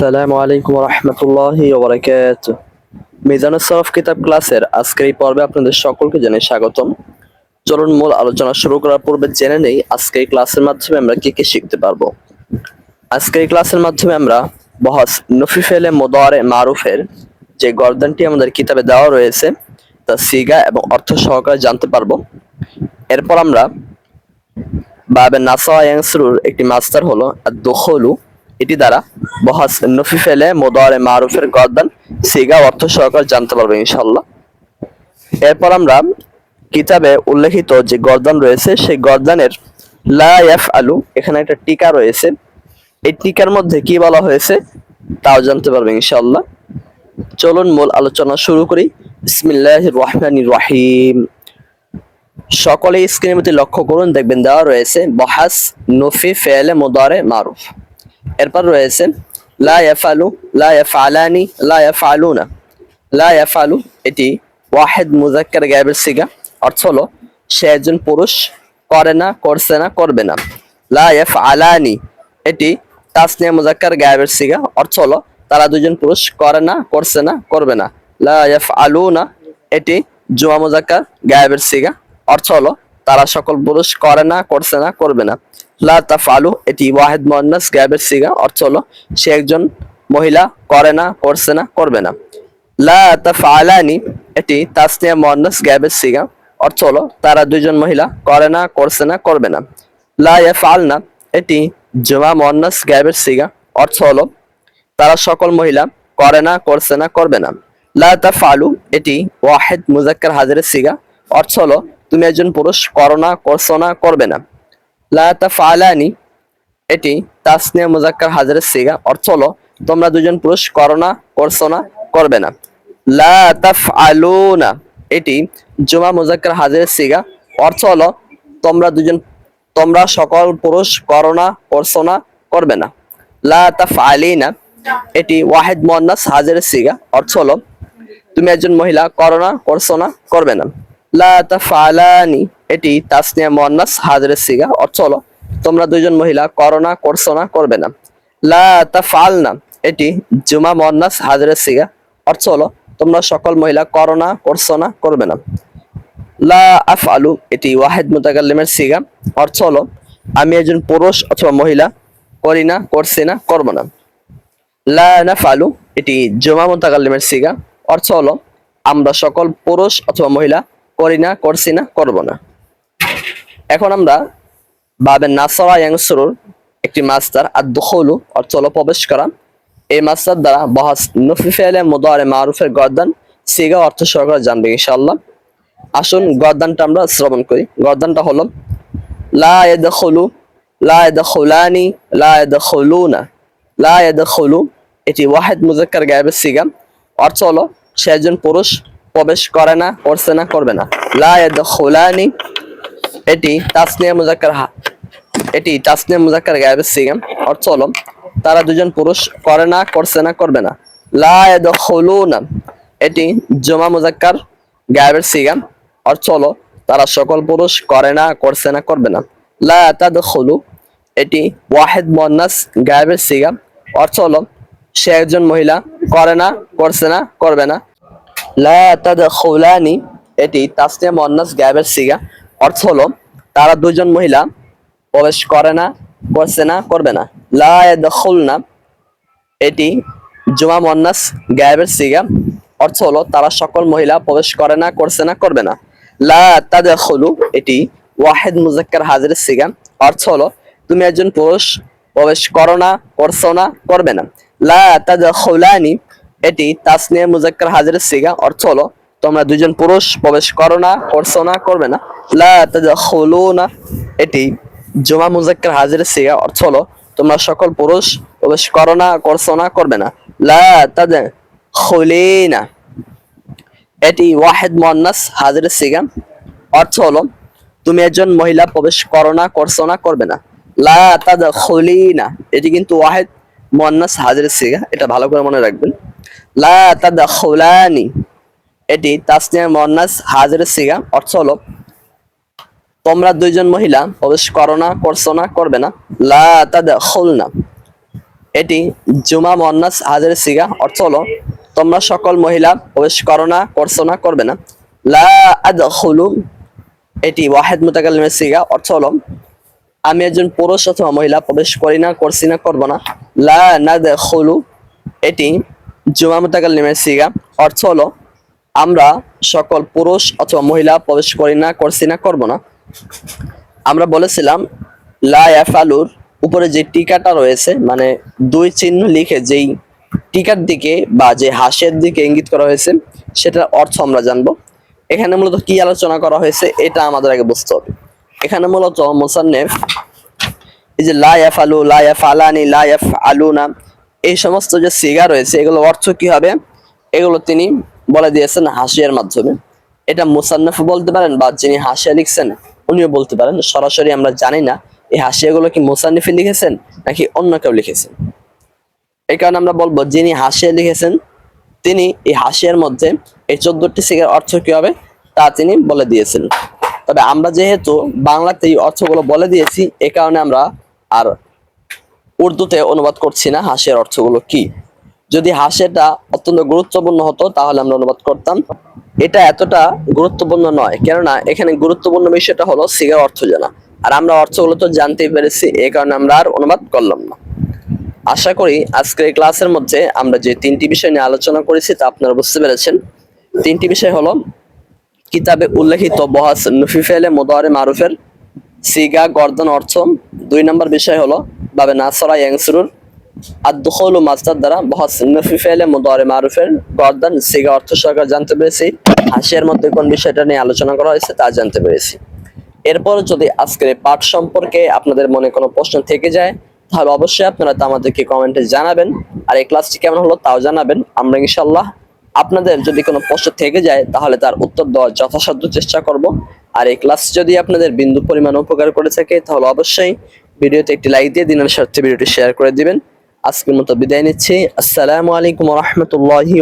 আসসালামু আলাইকুম রহমতুল্লাহি ওবরাকাত মিজানুস সরফ কিতাব ক্লাসের আজকের এই পর্বে আপনাদের সকলকে জানাই স্বাগতম। চলুন মূল আলোচনা শুরু করার পূর্বে জেনে নেই আজকে এই ক্লাসের মাধ্যমে আমরা কি কি শিখতে পারব। আজকে এই ক্লাসের মাধ্যমে আমরা বহস নফিফেলে মোদারে মারুফের যে গর্দানটি আমাদের কিতাবে দেওয়া রয়েছে তা সিগা এবং অর্থ সহকারে জানতে পারব। এরপর আমরা বাবে নাসা ইয়াংসরুর একটি মাস্টার হলো দোখলু এটি দ্বারা বহাস নফি ফেলে মোদারে মারুফের গর্দান, সিগা অর্থ সহকারে জানতে পারব ইনশাল্লাহ এরপর আমরা কিতাবে উল্লেখিত যে গর্দান রয়েছে, সেই গর্দানের লা ইয়াফ আলু এখানে একটা টিকা রয়েছে। এই টিকার মধ্যে কি বলা হয়েছে, তাও জানতে পারবে ইনশাল্লাহ চলুন মূল আলোচনা শুরু করি। বিসমিল্লাহ রহমান রহিম। সকলে স্ক্রিনের প্রতি লক্ষ্য করুন, দেখবেন দেওয়া রয়েছে, বহাস নফি ফেলে মোদারে মারুফ। এরপর রয়েছে, লা ইয়াফালু, লা ইয়াফআলানি, লা লা এটি ওয়াহিদ মুজাক্কার গায়েবের সিগা, অর্থ হলো সে একজন পুরুষ করে না, করছে না, করবে না। লা ইয়াফআলানি, এটি তাসনিয়া মুজাক্কার গায়েবের সিগা, অর্থ হলো তারা দুজন পুরুষ করে না, করছে না, করবে না। লা ইয়াফআলুনা, এটি জুমা মুজাক্কার গায়েবের সিগা, অর্থ হলো তারা সকল পুরুষ করে না, করছে না, করবে না। লা তাফআলু, এটি ওয়াহেদ মুয়ান্নাস, গ্যাবের সিগা, অর্থ হলো সে একজন মহিলা করে না, করছে না, করবে না। লা তাফআলানি, এটি তাসনিয়া মুয়ান্নাস, গ্যাবের সিগা, অর্থ হলো তারা দুইজন মহিলা করে না, করছে না, করবে না। লা ইয়াফআলনা, এটি জুমা মুয়ান্নাস, গ্যাবের সিগা, অর্থ হলো তারা সকল মহিলা করে না, করছে না, করবে না। লা তাফআলু, এটি ওয়াহেদ মুজাক্কার হাজারের সিগা, অর্থ হলো তুমি একজন পুরুষ, করো না, করছ না, করবে না। লা তাফআলানি, এটি তাসনিয়া মুজাক্কার হাজারের সিগা। অর্থ হলো, তোমরা দুজন পুরুষ করো না, করছ না, করবে না। লা তাফআলুনা, এটি জুমা মুজাক্কার হাজারের সিগা। অর্থ হলো, তোমরা দুজন, তোমরা সকল পুরুষ করো না, করছ না, করবে না। লা তাফআলিনা, এটি ওয়াহেদ মুয়ান্নাস হাজারের সিগা। অর্থ হলো, তুমি একজন মহিলা, করো না, করছ না, করবে না। লা তাফআলানি। এটি তাসনিয়া মুয়ান্নাস হাজিরের সিগা। হলো তোমরা দুইজন মহিলা করো না করছ না, করবে না। লা তাফআলনা। এটি জুমা মুয়ান্নাস হাজিরের সিগা। অর্থ হলো তোমরা সকল মহিলা করো না করছ না, করবে না। লা আফআলু। এটি ওয়াহিদ মুতাকাল্লিমের সিগা। অর্থ হলো আমি একজন পুরুষ অথবা মহিলা করি না, করছি না, করব না। লা নাফআলু। এটি জুমা মুতাকাল্লিমের সিগা। অর্থ হলো আমরা সকল পুরুষ অথবা মহিলা করি না, করছি না, করব না। এখন আমরা বাবে নাসরা একটি মাস্টার আর দখলু অর্থ হলো প্রবেশ করা। এই মাস্টার দ্বারা বহাস নফি ফেলে মোদারে মারুফের গর্দান, সিগা অর্থ সহকারে জানবে ইনশাআল্লাহ। আসুন, গর্দানটা আমরা শ্রবণ করি। গর্দানটা হলো, লা ইয়াদখুলু, লা ইয়াদখুলানি, লা এটি ওয়াহিদ মুজাক্কার গায়েবের সিগা। অর্থ হলো, সে একজন পুরুষ প্রবেশ করে না, করছে না, করবে না। লা এটি তাসনিয়া মুজাক্কার হা এটি তাসনিয়া মুজাক্কার গায়েবের সিগা অর্থ হলো তারা দুজন পুরুষ করে না, করছে না, করবে না। লা এটি জমা মুজাক্কার গায়েবের সিগা অর্থ হলো তারা সকল পুরুষ করে না, করছে না, করবে না। লা তাদখুলু, এটি ওয়াহেদ মুয়ান্নাস গায়েবের সিগাম, অর্থ হলো সে একজন মহিলা করে না, করছে না, করবে না। লা তাদখুলানি, এটি তাসনিয়া মুয়ান্নাস গায়েবের সিগা। অর্থ হলো, তারা দুজন মহিলা প্রবেশ করে না, করছে না, করবে না। লা ইয়াদখুলনা, এটি জুমা মুয়ান্নাস গায়েবের সিগা। অর্থ হলো, তারা সকল মহিলা প্রবেশ করে না, করছে না, করবে না। লা তাদখুলু, এটি ওয়াহিদ মুজাক্কার হাজিরের সিগা। অর্থ হলো, তুমি একজন পুরুষ, প্রবেশ করো না, করছ না, করবে না। লা তাদখুলানি এটি তাসনিয়া মুজাক্কার হাজিরের সিগা। অর্থ হলো, তোমরা দুজন পুরুষ প্রবেশ করো না, করছ না, করবে না। তাদখুলুনা। এটি জুমা মুজাক্কার হাজিরের সিগা। অর্থ হলো, তোমরা সকল পুরুষ প্রবেশ করো না, করছ না, করবে না। এটি ওয়াহিদ মুয়ান্নাস হাজিরের সিগা। অর্থ হলো, তুমি একজন মহিলা প্রবেশ করো না, করছ না, করবে না। লা তাদখুলিনা। এটি কিন্তু ওয়াহিদ মুয়ান্নাস হাজিরের সিগা। এটা ভালো করে মনে রাখবেন। লা এটি তাসনিয়া মুয়ান্নাস হাজিরের সিগা অর্থ হলো, তোমরা দুইজন মহিলা প্রবেশ করো না, করছ না, করবে না। লা এটি জুমা সিগা অর্থ তোমরা সকল মহিলা প্রবেশ করো না, করছ না, করবে না। এটি ওয়াহেদ মুতাকাল্লিমের সিগা অর্থ আমি একজন পুরুষ অথবা মহিলা প্রবেশ করি না, করছি না, করব না। লা এটি জুমা মুতাকাল্লিমের সিগা। অর্থ হলো, আমরা সকল পুরুষ অথবা মহিলা প্রবেশ করি না, করছি না, করব না। আমরা বলেছিলাম, লা ইয়াফালুর উপরে যে টিকাটা রয়েছে মানে দুই চিহ্ন লিখে যেই টিকার দিকে বা যে হাসের দিকে ইঙ্গিত করা হয়েছে, সেটার অর্থ আমরা জানব। এখানে মূলত কি আলোচনা করা হয়েছে, এটা আমাদের আগে বুঝতে হবে। এখানে মূলত মোসান্নেফ, এই যে লা ইয়াফালু লা ইয়াফালানি লা ইয়াফআলুনা এই সমস্ত যে সিগা রয়েছে, এগুলো অর্থ কি হবে? এগুলো তিনি বলে দিয়েছেন হাসিয়ার মাধ্যমে। এটা মুসান্নফ বলতে পারেন বা যিনি হাসিয়া লিখছেন, উনিও বলতে পারেন। সরাসরি আমরা জানি না এই হাসিয়াগুলো কি মুসান্নিফে লিখেছেন নাকি অন্য কেউ লিখেছেন। এই কারণে আমরা বলব, যিনি হাসিয়া লিখেছেন, তিনি এই হাসিয়ার মধ্যে এই চোদ্দটি সিগার অর্থ কি হবে? তা তিনি বলে দিয়েছেন। তবে আমরা যেহেতু বাংলাতে এই অর্থগুলো বলে দিয়েছি, এ কারণে আমরা আর উর্দুতে অনুবাদ করছি না হাসিয়ার অর্থগুলো কি? যদি হাসিয়াটা অত্যন্ত গুরুত্বপূর্ণ হতো, তাহলে আমরা অনুবাদ করতাম। এটা এতটা গুরুত্বপূর্ণ নয়, কেননা এখানে গুরুত্বপূর্ণ বিষয়টা হলো সিগার অর্থ জানা। আর আমরা অর্থগুলো তো জানতেই পেরেছি এই কারণে আমরা আর অনুবাদ করলাম না। আশা করি আজকের এই ক্লাসের মধ্যে আমরা যে তিনটি বিষয় নিয়ে আলোচনা করেছি, তা আপনারা বুঝতে পেরেছেন। তিনটি বিষয় হলো, কিতাবে উল্লেখিত বহাস নফিফেলে মোদারে মারুফের সিগা গর্দন অর্থ। দুই নম্বর বিষয় হলো বাবে নাসরা ইয়াংসুরুর আদখল মাস্টার দ্বারা বহাস নফিফেলে মোদারে মারুফের গর্দন সিগা অর্থ সহকারে জানতে পেরেছি। হাসিয়ার মধ্যে কোন বিষয়টা নিয়ে আলোচনা করা হয়েছে তা জানতে পেরেছি। এরপর যদি আজকের পাঠ সম্পর্কে আপনাদের মনে কোনো প্রশ্ন থেকে যায়, তাহলে অবশ্যই আপনারা তা আমাদেরকে কমেন্টে জানাবেন। আর এই ক্লাসটি কেমন হলো তাও জানাবেন। আমরা ইনশাল্লাহ আপনাদের যদি কোনো প্রশ্ন থেকে যায়, তাহলে তার উত্তর দেওয়ার যথাসাধ্য চেষ্টা করব। আর এই ক্লাস যদি আপনাদের বিন্দু পরিমাণ উপকার করে থাকে, তাহলে অবশ্যই ভিডিওতে একটি লাইক দিয়ে দিনের স্বার্থে ভিডিওটি শেয়ার করে দিবেন। আজকের মতো বিদায় নিচ্ছি। আসসালামু আলাইকুম রহমতুল্লাহি